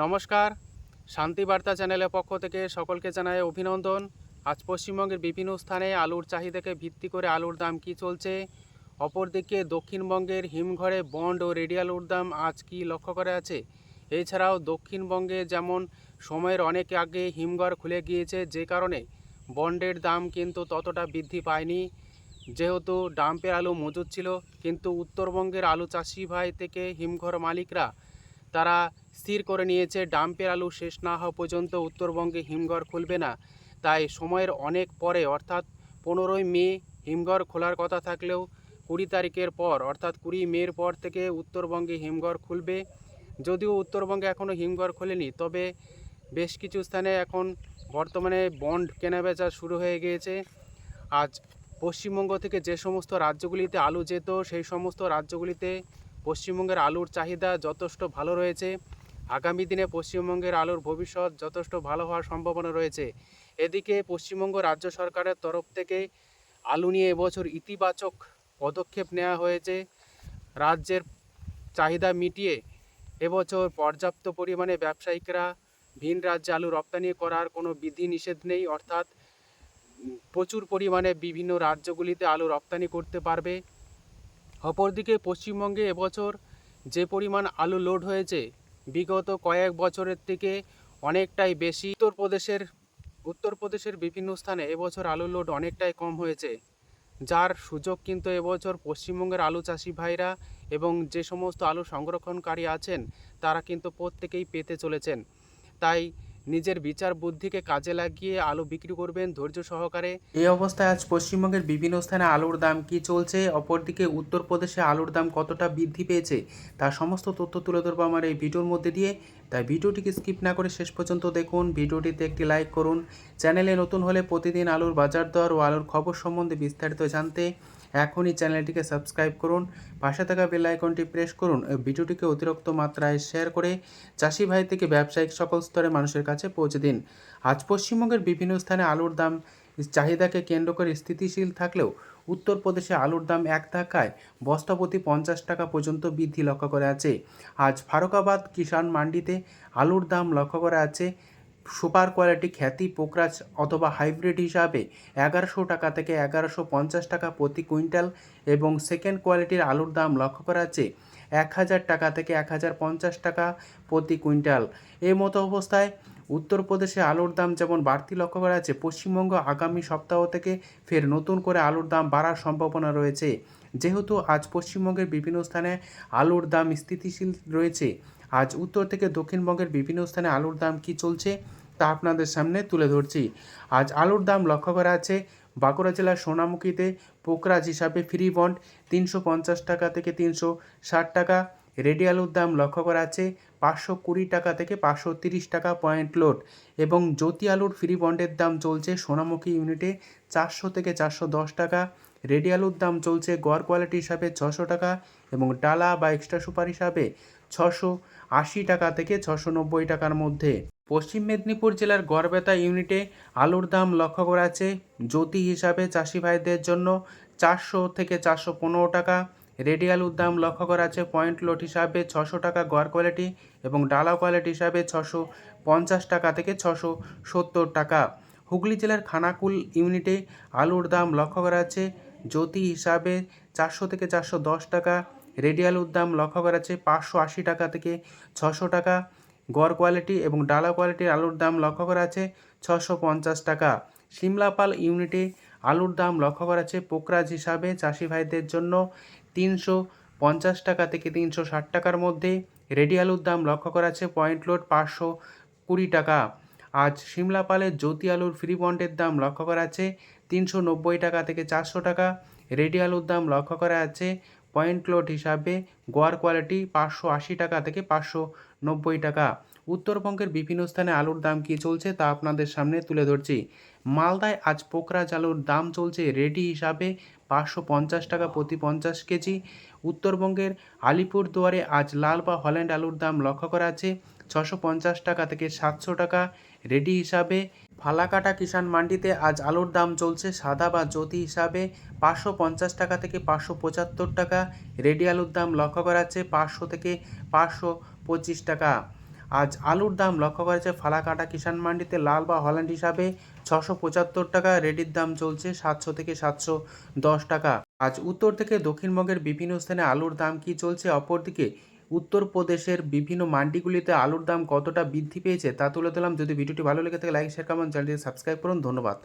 নমস্কার। শান্তি বার্তা চ্যানেলের পক্ষ থেকে সকলকে জানাই অভিনন্দন। আজ পশ্চিমবঙ্গের বিভিন্ন স্থানে আলুর চাহিদাকে ভিত্তি করে আলুর দাম কি চলছে? অপরদিকে দক্ষিণবঙ্গের হিমঘরে বন্ড ও রেডি আলুর দাম আজ কি লক্ষ্য করা আছে? এছাড়াও দক্ষিণবঙ্গে যেমন সময়ের অনেক আগে হিমঘর খুলে গিয়েছে, যে কারণে বন্ডের দাম কিন্তু ততটা বৃদ্ধি পায়নি। যেহেতু ডাম্পের আলু মজুদ ছিল, কিন্তু উত্তরবঙ্গের আলু চাষি ভাই থেকে হিমঘর মালিকরা তারা স্থির করে নিয়েছে, ডাম্পের আলু শেষ না হওয়া পর্যন্ত উত্তরবঙ্গে হিমঘর খুলবে না। তাই সময়ের অনেক পরে, অর্থাৎ পনেরোই মে, হিমঘর খোলার কথা থাকলেও কুড়ি তারিখের পর, অর্থাৎ কুড়ি মের পর থেকে উত্তরবঙ্গে হিমঘর খুলবে। যদিও উত্তরবঙ্গে এখনও হিমঘর খোলেনি, তবে বেশ কিছু স্থানে এখন বর্তমানে বন্ড কেনাবেচা শুরু হয়ে গিয়েছে। আজ পশ্চিমবঙ্গ থেকে যে সমস্ত রাজ্যগুলিতে আলু যেত, সেই সমস্ত রাজ্যগুলিতে পশ্চিমবঙ্গের আলুর চাহিদা যথেষ্ট ভালো রয়েছে। আগামী দিনে পশ্চিমবঙ্গের আলুর ভবিষ্যৎ যথেষ্ট ভালো হওয়ার সম্ভাবনা রয়েছে। এদিকে পশ্চিমবঙ্গ রাজ্য সরকারের তরফ থেকে আলু নিয়ে এবছর ইতিবাচক পদক্ষেপ নেওয়া হয়েছে। রাজ্যের চাহিদা মিটিয়ে এবছর পর্যাপ্ত পরিমাণে ব্যবসায়িকরা ভিন রাজ্যে আলু রপ্তানি করার কোনো বিধি নিষেধ নেই। অর্থাৎ প্রচুর পরিমাণে বিভিন্ন রাজ্যগুলিতে আলু রপ্তানি করতে পারবে। অপরদিকে পশ্চিমবঙ্গে এবছর যে পরিমাণ আলু লোড হয়েছে, বিগত কয়েক বছরের থেকে অনেকটাই বেশি। উত্তরপ্রদেশের উত্তরপ্রদেশের বিভিন্ন স্থানে এবছর আলু লোড অনেকটাই কম হয়েছে। যার সুযোগ কিন্তু এবছর পশ্চিমবঙ্গের আলু চাষি ভাইরা এবং যে সমস্ত আলু সংরক্ষণকারী আছেন, তারা কিন্তু প্রত্যেকেই পেতে চলেছেন। তাই নিজের বিচার বুদ্ধিকে কাজে লাগিয়ে আলু বিক্রি করবেন ধৈর্য সহকারে। এই অবস্থায় আজ পশ্চিমবঙ্গের বিভিন্ন স্থানে আলুর দাম কি চলছে? অপরদিকে উত্তরপ্রদেশে আলুর দাম কতটা বৃদ্ধি পেয়েছে? তার সমস্ত তথ্য তুলে ধরবো আমার এই ভিডিওর মধ্যে দিয়ে। তাই ভিডিওটিকে স্কিপ না করে শেষ পর্যন্ত দেখুন। ভিডিওটিতে একটি লাইক করুন। চ্যানেলে নতুন হলে প্রতিদিন আলুর বাজার দর ও আলুর খবর সম্বন্ধে বিস্তারিত জানতে এখনই চ্যানেলটিকে সাবস্ক্রাইব করুন, পাশে থাকা বেল আইকনটি প্রেস করুন ভিডিওটিকে অতিরিক্ত মাত্রায় শেয়ার করে চাষি ভাই থেকে ব্যবসায়িক সকল স্তরে মানুষের কাছে পৌঁছে দিন। আজ পশ্চিমবঙ্গের বিভিন্ন স্থানে আলুর দাম চাহিদাকে কেন্দ্র করে স্থিতিশীল থাকলেও উত্তরপ্রদেশে আলুর দাম এক ধাক্কায় বস্তা প্রতি পঞ্চাশ টাকা পর্যন্ত বৃদ্ধি লক্ষ্য করা আছে আজ ফারুকাবাদ কিষাণ মান্ডিতে আলুর দাম লক্ষ্য করা আছে সুপার কোয়ালিটি খ্যাতি, পোকরাজ অথবা হাইব্রিড হিসাবে এগারোশো টাকা থেকে এগারোশো পঞ্চাশ টাকা প্রতি কুইন্টাল এবং সেকেন্ড কোয়ালিটির আলুর দাম লক্ষ্য করা আছে এক হাজার টাকা থেকে এক হাজার পঞ্চাশ টাকা প্রতি কুইন্টাল। এই মতো অবস্থায় উত্তরপ্রদেশে আলুর দাম যেমন বাড়তি লক্ষ্য করা আছে, পশ্চিমবঙ্গ আগামী সপ্তাহ থেকে ফের নতুন করে আলুর দাম বাড়ার সম্ভাবনা রয়েছে। যেহেতু আজ পশ্চিমবঙ্গের বিভিন্ন স্থানে আলুর দাম স্থিতিশীল রয়েছে আজ উত্তর থেকে দক্ষিণবঙ্গের বিভিন্ন স্থানে আলুর দাম কি চলছে তা আপনাদের সামনে তুলে ধরছি। আজ আলুর দাম লক্ষ্য করা আছে বাঁকুড়া জেলার সোনামুখীতে পোকরাজ হিসাবে ফ্রি বন্ড তিনশো পঞ্চাশ টাকা থেকে তিনশো ষাট টাকা। রেডি আলুর দাম লক্ষ্য করা আছে পাঁচশো কুড়ি টাকা থেকে পাঁচশো তিরিশ টাকা পয়েন্ট লোড এবং জ্যোতি আলুর ফ্রি বন্ডের দাম চলছে সোনামুখী ইউনিটে চারশো থেকে চারশো দশ টাকা। রেডি আলুর দাম চলছে গড় কোয়ালিটি হিসাবে ছশো টাকা এবং ডালা বা এক্সট্রা সুপার হিসাবে ছশো আশি টাকা থেকে ছশো নব্বই টাকার মধ্যে। পশ্চিম মেদিনীপুর জেলার গড়বেতা ইউনিটে আলুর দাম লক্ষ্য করা আছে জ্যোতি হিসাবে চাষি ভাইদের জন্য চারশো থেকে চারশো পনেরো টাকা। রেডি আলুর দাম লক্ষ্য করা আছে পয়েন্ট লোড হিসাবে ছশো টাকা গড় কোয়ালিটি এবং ডালা কোয়ালিটি হিসাবে ছশো পঞ্চাশ টাকা থেকে ছশো সত্তর টাকা। হুগলি জেলার খানাকুল ইউনিটে আলুর দাম লক্ষ্য করা আছে জ্যোতি হিসাবে চারশো থেকে চারশো দশ টাকা। রেডি আলুর দাম লক্ষ্য করা আছে পাঁচশো আশি টাকা থেকে ছশো টাকা। গড় কোয়ালিটি এবং ডালা কোয়ালিটির আলুর দাম লক্ষ্য করা আছে ছশো পঞ্চাশ টাকা। সিমলাপাল ইউনিটে আলুর দাম লক্ষ্য করা আছে পোকরাজ হিসাবে চাষি ভাইদের জন্য তিনশো পঞ্চাশ টাকা থেকে তিনশো ষাট টাকার মধ্যে। রেডি আলুর দাম লক্ষ্য করা আছে পয়েন্ট লোড পাঁচশো কুড়ি টাকা। আজ সিমলাপালের জ্যোতি আলুর ফ্রি বন্ডের দাম লক্ষ্য করা আছে তিনশো নব্বই টাকা থেকে চারশো টাকা। রেডি আলুর দাম লক্ষ্য করা আছে পয়েন্ট লোড হিসাবে গোয়ার কোয়ালিটি পাঁচশো আশি টাকা থেকে পাঁচশো নব্বই টাকা। উত্তরবঙ্গের বিভিন্ন স্থানে আলুর দাম কী চলছে তা আপনাদের সামনে তুলে ধরছি। মালদায় আজ পোকরাজ আলুর দাম চলছে রেডি হিসাবে পাঁচশো পঞ্চাশ টাকা প্রতি পঞ্চাশ কেজি। উত্তরবঙ্গের আলিপুরদুয়ারে আজ লাল বা হল্যান্ড আলুর দাম লক্ষ্য করা আছে ছশো পঞ্চাশ টাকা থেকে সাতশো টাকা। রেডি হিসাবে ফালাকাটা কিষাণ মান্ডিতে আজ আলুর দাম চলছে সাদা বা জ্যোতি হিসাবে পাঁচশো পঞ্চাশ টাকা থেকে পাঁচশো পঁচাত্তর টাকা। রেডি আলুর দাম লক্ষ্য করা আছে পাঁচশো থেকে পাঁচশো পঁচিশ টাকা। আজ আলুর দাম লক্ষ্য করা করেছে ফালাকাটা কিষাণ মান্ডিতে লাল বা হল্যান্ড হিসাবে ছশো পঁচাত্তর টাকা। রেডির দাম চলছে সাতশো থেকে সাতশো দশ টাকা। আজ উত্তর থেকে দক্ষিণবঙ্গের বিভিন্ন স্থানে আলুর দাম কি চলছে? অপরদিকে উত্তরপ্রদেশের বিভিন্ন মান্ডিগুলিতে আলুর দাম কতটা বৃদ্ধি পেয়েছে তা তুলে দিলাম যদি ভিডিওটি ভালো লেগে থাকে লাইক শেয়ার কমেন্ট চ্যানেলটি সাবস্ক্রাইব করুন। ধন্যবাদ।